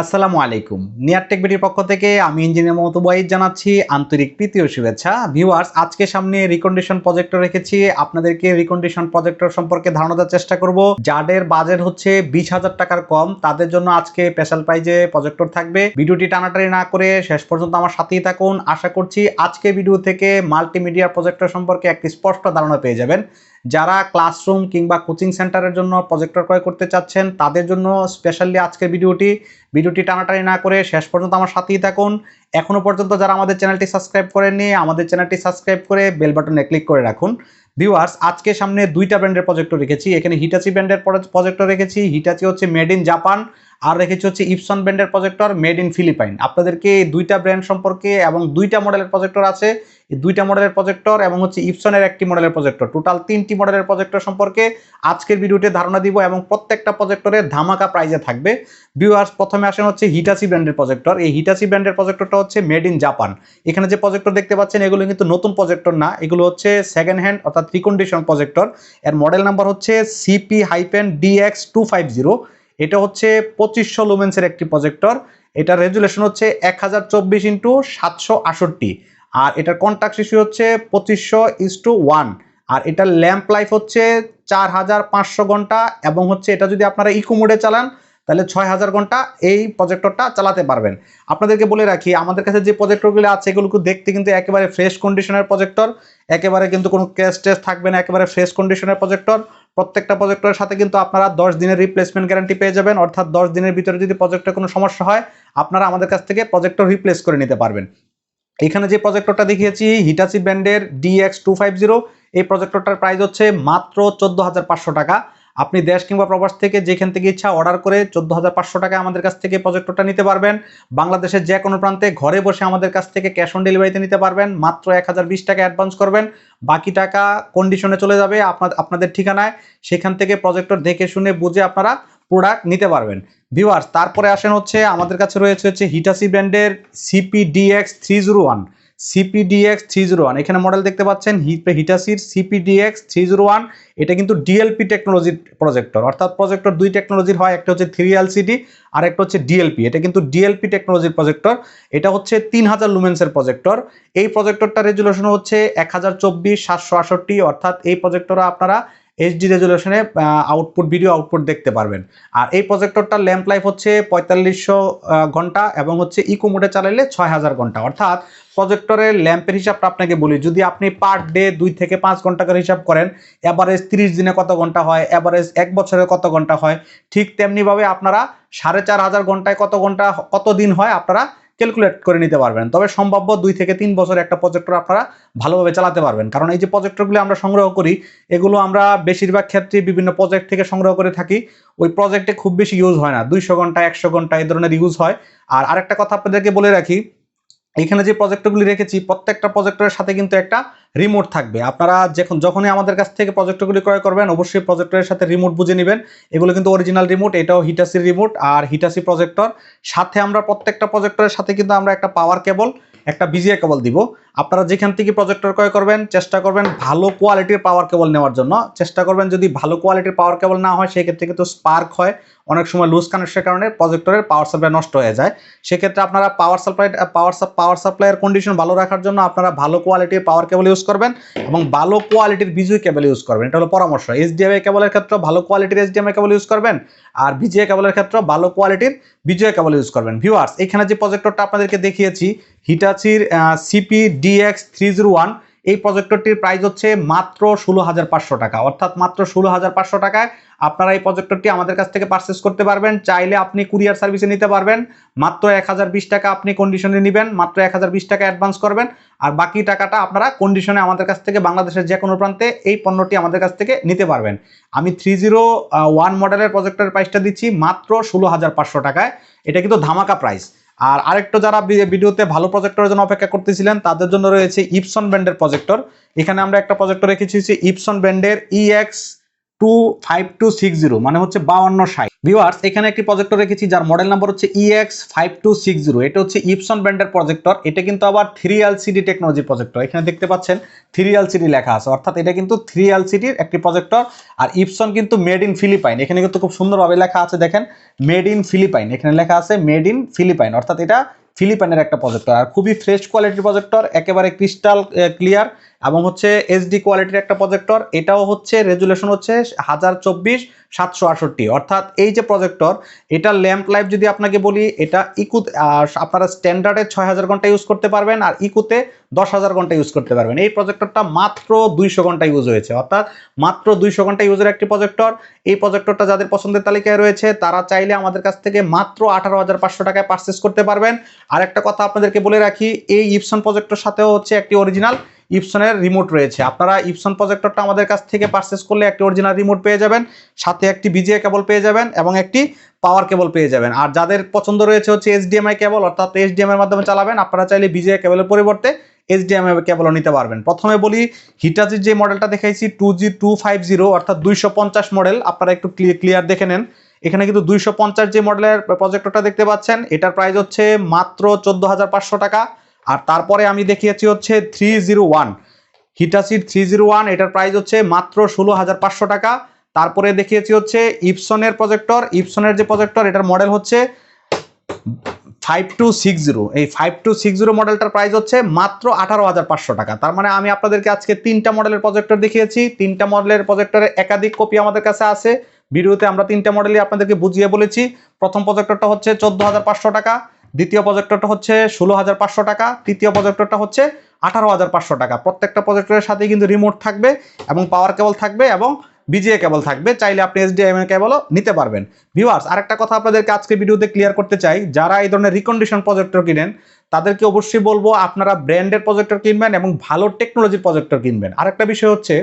আসসালামু আলাইকুম। নিয়ারটেক বিটির পক্ষ থেকে আমি ইঞ্জিনিয়ার মমতা ওয়াহিদ জানাচ্ছি আন্তরিক ও শুভেচ্ছা। ভিউয়ার্স, আজকে সামনে রিকন্ডিশন প্রজেক্টর রেখেছি। আপনাদেরকে রিকন্ডিশন প্রজেক্টর সম্পর্কে ধারণা দেওয়ার চেষ্টা করব। যাদের বাজেট হচ্ছে বিশ হাজার টাকার কম, তাদের জন্য আজকে স্পেশাল প্রাইজে প্রজেক্টর থাকবে। ভিডিওটি টানাটানি না করে শেষ পর্যন্ত আমার সাথেই থাকুন। আশা করছি আজকে ভিডিও থেকে মাল্টিমিডিয়া প্রজেক্টর সম্পর্কে একটি স্পষ্ট ধারণা পেয়ে যাবেন। যারা ক্লাসরুম কিংবা কোচিং সেন্টারের জন্য প্রজেক্টর ক্রয় করতে চাচ্ছেন, তাদের জন্য স্পেশালি আজকের ভিডিওটি। ভিডিওটি টানাটানি না করে শেষ পর্যন্ত আমার সাথেই থাকুন। এখনও পর্যন্ত যারা আমাদের চ্যানেলটি সাবস্ক্রাইব করেননি, আমাদের চ্যানেলটি সাবস্ক্রাইব করে বেল বাটনে ক্লিক করে রাখুন। ভিউয়ার্স আজকে সামনে দুইটা ব্র্যান্ডের প্রজেক্টর রেখেছি। এখানে হিটাচি ব্র্যান্ডের প্রজেক্টর রেখেছি। হিটাচি হচ্ছে মেড ইন জাপান আর রেখেছি হচ্ছে ইপসন ব্র্যান্ডের প্রজেক্টর মেড ইন ফিলিপাইন আপনাদেরকে দুইটা ব্র্যান্ড সম্পর্কে এবং দুইটা মডেলের প্রজেক্টর আছে। দুইটা মডেলের প্রজেক্টর এবং হচ্ছে ইপসনের একটি মডেলের প্রজেক্টর টোটাল তিনটি মডেলের প্রজেক্টর সম্পর্কে আজকের ভিডিওতে ধারণা দিব এবং প্রত্যেকটা প্রজেক্টরের ধামাকা প্রাইজে থাকবে। ভিউয়ার্স প্রথমে আসেন হচ্ছে হিটাসি ব্র্যান্ডের প্রজেক্টর এই হিটাসি ব্র্যান্ডের প্রজেক্টরটা হচ্ছে মেড ইন জাপান এখানে যে প্রজেক্টর দেখতে পাচ্ছেন, এগুলো কিন্তু নতুন প্রজেক্টর না। এগুলো হচ্ছে সেকেন্ড হ্যান্ড অর্থাৎ রিকন্ডিশন প্রজেক্টর এর মডেল নাম্বার হচ্ছে CP hyphen DX two five zero এটা হচ্ছে পঁচিশশো লুমেন্সের একটি প্রজেক্টর এটা রেজুলেশন হচ্ছে এক হাজার চব্বিশ ইন্টু সাতশো আষট্টি আর এটার কন্ট্যাক্ট শিশু হচ্ছে পঁচিশশো ইস টু ওয়ান আর এটার ল্যাম্প লাইফ হচ্ছে চার হাজার পাঁচশো ঘণ্টা এবং হচ্ছে এটা যদি আপনারা ইকো মোডে চালান, তাহলে ছয় হাজার ঘণ্টা এই প্রজেক্টরটা চালাতে পারবেন। আপনাদেরকে বলে রাখি, আমাদের কাছে যে প্রজেক্টরগুলো আছে, এগুলো দেখতে কিন্তু একেবারে ফ্রেশ কন্ডিশনের প্রজেক্টর একেবারে কিন্তু কোনো ক্যাশ টেস্ট থাকবে না, একেবারে ফ্রেশ কন্ডিশনের প্রজেক্টর প্রত্যেকটা প্রজেক্টরের সাথে কিন্তু আপনারা দশ দিনের রিপ্লেসমেন্ট গ্যারান্টি পেয়ে যাবেন, অর্থাৎ দশ দিনের ভিতরে যদি প্রজেক্টে কোনো সমস্যা হয়, আপনারা আমাদের কাছ থেকে প্রজেক্টর রিপ্লেস করে নিতে পারবেন। এখানে যে প্রজেক্টরটা দেখিয়েছি হিটাচি ব্র্যান্ডের ডিএক্স টু ফাইভ জিরো এই প্রজেক্টরটার প্রাইস হচ্ছে মাত্র চোদ্দ হাজার পাঁচশো টাকা। আপনি দেশ কিংবা প্রবাস থেকে যেখান থেকে ইচ্ছা অর্ডার করে চোদ্দ হাজার পাঁচশো টাকা আমাদের কাছ থেকে প্রজেক্টরটা নিতে পারবেন। বাংলাদেশের যে কোনো প্রান্তে ঘরে বসে আমাদের কাছ থেকে ক্যাশ অন ডেলিভারিতে নিতে পারবেন। মাত্র এক হাজার বিশ টাকা অ্যাডভান্স করবেন। বাকি টাকা কন্ডিশনে চলে যাবে আপনার, আপনাদের ঠিকানায়। সেখান থেকে প্রজেক্টর দেখে শুনে বুঝে আপনারা প্রোডাক্ট নিতে পারবেন। ভিউয়ার্স তারপরে আসেন হচ্ছে, আমাদের কাছে রয়েছে হচ্ছে হিটাসি ব্র্যান্ডের CPDX three zero one CPDX three zero one এখানে মডেল দেখতে পাচ্ছেন হিটাসির সিপিডিএক্স থ্রি জিরো ওয়ান এটা কিন্তু ডিএলপি টেকনোলজির প্রজেক্টর অর্থাৎ প্রজেক্টর দুই টেকনোলজির হয়, একটা হচ্ছে থ্রি এলসিডি আর একটা হচ্ছে ডিএলপি এটা কিন্তু ডিএলপি টেকনোলজির প্রজেক্টর এটা হচ্ছে তিন হাজার লুমেন্সের প্রজেক্টর এই প্রজেক্টরটা রেজুলেশন হচ্ছে এক হাজার চব্বিশ সাতশো আষট্টি অর্থাৎ এই প্রজেক্টরে আপনারা এইচডি রেজুলেশনে আউটপুট ভিডিও আউটপুট দেখতে পারবেন। আর এই প্রজেক্টরটার ল্যাম্প লাইফ হচ্ছে পঁয়তাল্লিশশো ঘণ্টা এবং হচ্ছে ইকো মোডে চালাইলে ছয় হাজার ঘণ্টা। অর্থাৎ প্রজেক্টরের ল্যাম্পের হিসাবটা আপনাকে বলি, যদি আপনি পার ডে দুই থেকে পাঁচ ঘণ্টা করে হিসাব করেন অ্যাভারেজ তিরিশ দিনে কত ঘণ্টা হয় অ্যাভারেজ এক বছরে কত ঘণ্টা হয়, ঠিক তেমনিভাবে আপনারা সাড়ে চার হাজার ঘন্টায় কত ঘণ্টা, কত দিন হয় আপনারা ক্যালকুলেট করে নিতে পারবেন। তবে সম্ভাব্য দুই থেকে তিন বছর একটা প্রজেক্টর আপনারা ভালোভাবে চালাতে পারবেন। কারণ এই যে প্রজেক্টরগুলি আমরা সংগ্রহ করি, এগুলো আমরা বেশিরভাগ ক্ষেত্রে বিভিন্ন প্রজেক্ট থেকে সংগ্রহ করে থাকি। ওই প্রজেক্টে খুব বেশি ইউজ হয় না। দুইশো ঘণ্টা, একশো ঘণ্টা এই ধরনের ইউজ হয়। আর আরেকটা কথা আপনাদেরকে বলে রাখি এখানে যে প্রজেক্টরগুলি রেখেছি, প্রত্যেকটা প্রজেক্টরের সাথে কিন্তু একটা রিমোট থাকবে। আপনারা যখন, যখনই আমাদের কাছ থেকে প্রজেক্টরগুলি ক্রয় করবেন, অবশ্যই প্রজেক্টরের সাথে রিমোট বুঝে নেবেন। এগুলো কিন্তু অরিজিনাল রিমোট এটাও হিটাসির রিমোট আর হিটাসি প্রজেক্টর সাথে আমরা প্রত্যেকটা প্রজেক্টরের সাথে কিন্তু আমরা একটা পাওয়ার কেবল একটা বিজিএ কেবল দিব। আপনারা যেখান থেকে প্রজেক্টর ক্রয় করবেন, চেষ্টা করবেন ভালো কোয়ালিটির পাওয়ার কেবল নেওয়ার জন্য। চেষ্টা করবেন যদি ভালো কোয়ালিটির পাওয়ার কেবল না হয়, সেক্ষেত্রে কিন্তু স্পার্ক হয়। অনেক সময় লুজ কানেকশনের কারণে প্রজেক্টরের পাওয়ার সাপ্লাই নষ্ট হয়ে যায়। সেক্ষেত্রে আপনারা পাওয়ার সাপ্লাই পাওয়ার পাওয়ার সাপ্লাইয়ের কন্ডিশন ভালো রাখার জন্য আপনারা ভালো কোয়ালিটির পাওয়ার কেবল ইউজ করবেন এবং ভালো কোয়ালিটির বিজুই কেবল ইউজ করবেন। এটা হলো পরামর্শ। এইচডিএমআই কেবলের ক্ষেত্রে ভালো কোয়ালিটির এইচডিএমআই কেবল ইউজ করবেন আর বিজিএ কেবলের ক্ষেত্রে ভালো কোয়ালিটির বিজয় কেবল ইউজ করবেন। ভিউয়ার্স এখানে যে প্রজেক্টরটা আপনাদেরকে দেখিয়েছি হিটাচির CP DX three zero one এই প্রজেক্টরটির প্রাইস হচ্ছে মাত্র ষোলো হাজার পাঁচশো টাকা। অর্থাৎ মাত্র ষোলো হাজার পাঁচশো টাকায় আপনারা এই প্রজেক্টরটি আমাদের কাছ থেকে পারচেস করতে পারবেন। চাইলে আপনি কুরিয়ার সার্ভিসে নিতে পারবেন। মাত্র এক হাজার বিশ টাকা আপনি কন্ডিশনে নেবেন। মাত্র এক হাজার বিশ টাকা অ্যাডভান্স করবেন। আর বাকি টাকাটা আপনারা কন্ডিশনে আমাদের কাছ থেকে বাংলাদেশের যে কোনো প্রান্তে এই পণ্যটি আমাদের কাছ থেকে নিতে পারবেন। আমি থ্রি জিরো ওয়ান মডেলের প্রজেক্টরের প্রাইসটা দিচ্ছি মাত্র ষোলো হাজার পাঁচশো টাকায়। এটা কিন্তু ধামাকা প্রাইস আর আরেকটা যারা ভিডিওতে ভালো প্রজেক্টরের জন্য অপেক্ষা করতেছিলেন, তাদের জন্য রয়েছে ইপসন ব্যান্ডের প্রজেক্টর এখানে আমরা একটা প্রজেক্টর রেখেছি ইপসন ব্র্যান্ডের EX two five two six zero মানে হচ্ছে বাউন্ন ষাট। ভিউয়ার্স এখানে একটি প্রজেক্টর রেখেছি, যার মডেল নাম্বার হচ্ছে EX five two six zero এটা হচ্ছে ইপসন ব্র্যান্ডের প্রজেক্টর এটা কিন্তু আবার থ্রি এলসিডি টেকনোলজি প্রজেক্টর এখানে দেখতে পাচ্ছেন থ্রি এলসিডি লেখা আছে, অর্থাৎ এটা কিন্তু থ্রি এলসিডির একটি প্রজেক্টর আর ইপসন কিন্তু মেড ইন ফিলিপাইন এখানে কিন্তু খুব সুন্দরভাবে লেখা আছে, দেখেন মেড ইন ফিলিপাইন এখানে লেখা আছে মেড ইন ফিলিপাইন অর্থাৎ এটা ফিলিপাইনের একটা প্রজেক্টর আর খুবই ফ্রেশ কোয়ালিটির প্রজেক্টর একেবারে ক্রিস্টাল ক্লিয়ার এবং হচ্ছে এইচডি কোয়ালিটির একটা প্রজেক্টর এটাও হচ্ছে রেজুলেশন হচ্ছে হাজার চব্বিশ সাতশো আটষট্টি। অর্থাৎ এই যে প্রজেক্টর এটা ল্যাম্প লাইফ যদি আপনাকে বলি, এটা ইকু আপনারা স্ট্যান্ডার্ডে ছয় হাজার ঘণ্টা ইউজ করতে পারবেন আর ইকুতে দশ হাজার ঘণ্টা ইউজ করতে পারবেন। এই প্রজেক্টরটা মাত্র দুইশো ঘণ্টা ইউজ হয়েছে। অর্থাৎ মাত্র দুইশো ঘণ্টা ইউজের একটি প্রজেক্টর এই প্রজেক্টরটা যাদের পছন্দের তালিকায় রয়েছে, তারা চাইলে আমাদের কাছ থেকে মাত্র আঠারো হাজার পাঁচশো টাকায় পারচেস করতে পারবেন। আর একটা কথা আপনাদেরকে বলে রাখি, এই ইপসন প্রজেক্টর সাথেও হচ্ছে একটি অরিজিনাল ইপসনের রিমোট রয়েছে। আপনারা ইপসন প্রজেক্টরটা আমাদের কাছ থেকে পারচেস করলে একটি অরিজিনাল রিমোট পেয়ে যাবেন, সাথে একটি বিজিএ কেবল পেয়ে যাবেন এবং একটি পাওয়ার কেবল পেয়ে যাবেন। আর যাদের পছন্দ রয়েছে হচ্ছে এইচডিএমআই কেবল অর্থাৎ এইচডিএমআই এর মাধ্যমে চালাবেন, আপনারা চাইলে বিজিএ কেবলের পরিবর্তে এইচডিএমআই কেবলও নিতে পারবেন। প্রথমে বলি হিটাচির যে মডেলটা দেখাইছি two G two five zero অর্থাৎ দুইশো পঞ্চাশ মডেল আপনারা একটু ক্লিয়ার দেখে নেন। এখানে কিন্তু দুইশো পঞ্চাশ যে মডেলের প্রজেক্টরটা দেখতে পাচ্ছেন, এটার প্রাইস হচ্ছে মাত্র চোদ্দ হাজার পাঁচশো টাকা। আর তারপরে আমি দেখিয়েছি হচ্ছে থ্রি জিরো ওয়ান হিটাসির থ্রি জিরো ওয়ান এটার প্রাইস হচ্ছে মাত্র ষোলো হাজার পাঁচশো টাকা। তারপরে দেখিয়েছি হচ্ছে ইপসনের প্রজেক্টর ইপসনের যে প্রজেক্টর এটার মডেল হচ্ছে ফাইভ টু সিক্স জিরো এই ফাইভ টু সিক্স জিরো মডেলটার প্রাইস হচ্ছে মাত্র আঠারো হাজার পাঁচশো টাকা। তার মানে আমি আপনাদেরকে আজকে তিনটা মডেলের প্রজেক্টর দেখিয়েছি। তিনটা মডেলের প্রজেক্টরের একাধিক কপি আমাদের কাছে আছে। ভিডিওতে আমরা তিনটা মডেলই আপনাদেরকে বুঝিয়ে বলেছি। প্রথম প্রজেক্টরটা হচ্ছে চোদ্দ হাজার পাঁচশো টাকা। দ্বিতীয় প্রজেক্টরটা হচ্ছে ষোলো হাজার পাঁচশো টাকা, তৃতীয় প্রজেক্টরটা হচ্ছে আঠারো হাজার পাঁচশো টাকা। প্রত্যেকটা প্রজেক্টরের সাথে কিন্তু রিমোট থাকবে এবং পাওয়ার কেবল থাকবে এবং বিজিএ কেবল থাকবে, চাইলে আপনি এসডিএমএ কেবলও নিতে পারবেন। ভিউয়ার্স আরেকটা কথা আপনাদেরকে আজকে ভিডিওতে ক্লিয়ার করতে চাই, যারা এই ধরনের রিকন্ডিশন প্রজেক্টর কিনেন, তাদেরকে অবশ্যই বলব আপনারা ব্র্যান্ডের প্রজেক্টর কিনবেন এবং ভালো টেকনোলজির প্রজেক্টর কিনবেন। আরেকটা বিষয় হচ্ছে,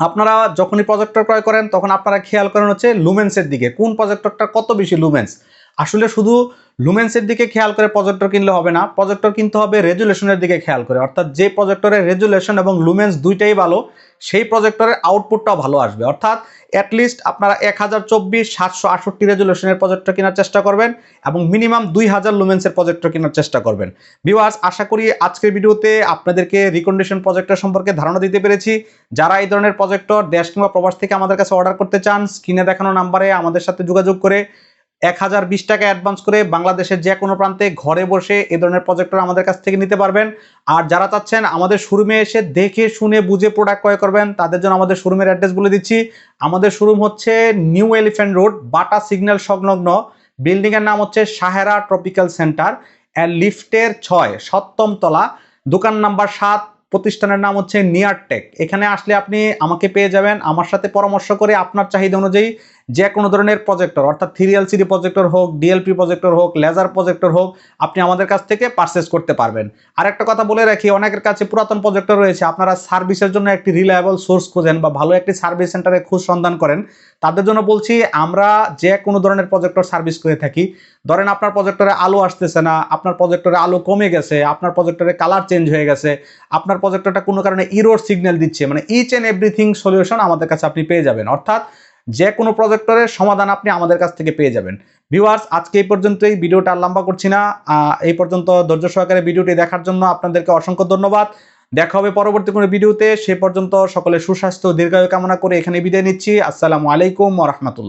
আপনারা যখনই প্রজেক্টর ক্রয় করেন, তখন আপনারা খেয়াল করেন হচ্ছে লুমেন্সের দিকে, কোন প্রজেক্টরটা কত বেশি লুমেন্স আসলে শুধু লুমেন্সের দিকে খেয়াল করে প্রজেক্টর কিনলে হবে না। প্রজেক্টর কিনতে হবে রেজুলেশনের দিকে খেয়াল করে। অর্থাৎ যে প্রজেক্টরের রেজুলেশন এবং লুমেন্স দুইটাই ভালো, সেই প্রজেক্টরের আউটপুটটাও ভালো আসবে। অর্থাৎ অ্যাটলিস্ট আপনারা এক হাজার চব্বিশ সাতশো আটষট্টি রেজুলেশনের প্রজেক্টর কেনার চেষ্টা করবেন এবং মিনিমাম দুই হাজার লুমেন্সের প্রজেক্টর কেনার চেষ্টা করবেন। ভিউয়ার্স আশা করি আজকের ভিডিওতে আপনাদেরকে রিকন্ডিশন প্রজেক্টর সম্পর্কে ধারণা দিতে পেরেছি। যারা এই ধরনের প্রজেক্টর দেশ কিংবা প্রবাস থেকে আমাদের কাছে অর্ডার করতে চান স্ক্রিনে দেখানো নাম্বারে আমাদের সাথে যোগাযোগ করে এক হাজার বিশ টাকা অ্যাডভান্স করে বাংলাদেশের যে কোনো প্রান্তে ঘরে বসে এ ধরনের প্রজেক্টর আমাদের কাছ থেকে নিতে পারবেন। আর যারা চাচ্ছেন আমাদের শোরুমে এসে দেখে, শুনে, বুঝে প্রোডাক্ট ক্রয় করবেন, তাদের জন্য আমাদের শোরুমের অ্যাড্রেস বলে দিচ্ছি। আমাদের শোরুম হচ্ছে New Elephant Road Bata signal সংলগ্ন। বিল্ডিংয়ের নাম হচ্ছে সাহেরা ট্রপিক্যাল সেন্টার অ্যান্ড লিফটের ছয়, সপ্তম তলা। দোকান নাম্বার সাত, প্রতিষ্ঠানের নাম হচ্ছে নিয়ারটেক এখানে আসলে আপনি আমাকে পেয়ে যাবেন। আমার সাথে পরামর্শ করে আপনার চাহিদা অনুযায়ী যে কোনো ধরনের প্রজেক্টর অর্থাৎ থ্রি এলসিডি প্রজেক্টর হোক ডিএলপি প্রজেক্টর হোক লেজার প্রজেক্টর হোক, আপনি আমাদের কাছ থেকে পারচেস করতে পারবেন। আর একটা কথা বলে রাখি, অনেকের কাছে পুরাতন প্রজেক্টর রয়েছে, আপনারা সার্ভিসের জন্য একটি রিলায়েবল সোর্স খোঁজেন বা ভালো একটি সার্ভিস সেন্টারে খোঁজ সন্ধান করেন। তাদের জন্য বলছি, আমরা যে কোনো ধরনের প্রজেক্টর সার্ভিস করে থাকি। ধরেন আপনার প্রজেক্টরে আলো আসতেছে না, আপনার প্রজেক্টরে আলো কমে গেছে, আপনার প্রজেক্টরে কালার চেঞ্জ হয়ে গেছে, আপনার প্রজেক্টরটা কোনো কারণে ইরোর সিগন্যাল দিচ্ছে মানে ইচ অ্যান্ড এভরিথিং সলিউশন আমাদের কাছে আপনি পেয়ে যাবেন। অর্থাৎ যে কোনো প্রজেক্টরের সমাধান আপনি আমাদের কাছ থেকে পেয়ে যাবেন। ভিউয়ার্স আজকে এই পর্যন্তই। ভিডিওটা আর লম্বা করছি না। এই পর্যন্ত ধৈর্য সহকারে ভিডিওটি দেখার জন্য আপনাদেরকে অসংখ্য ধন্যবাদ। দেখা হবে পরবর্তী কোনো ভিডিওতে। সে পর্যন্ত সকলে সুস্বাস্থ্য, দীর্ঘায়ু কামনা করে এখানে বিদায় নিচ্ছি। আসসালামু আলাইকুম রহমতুল্লাহ।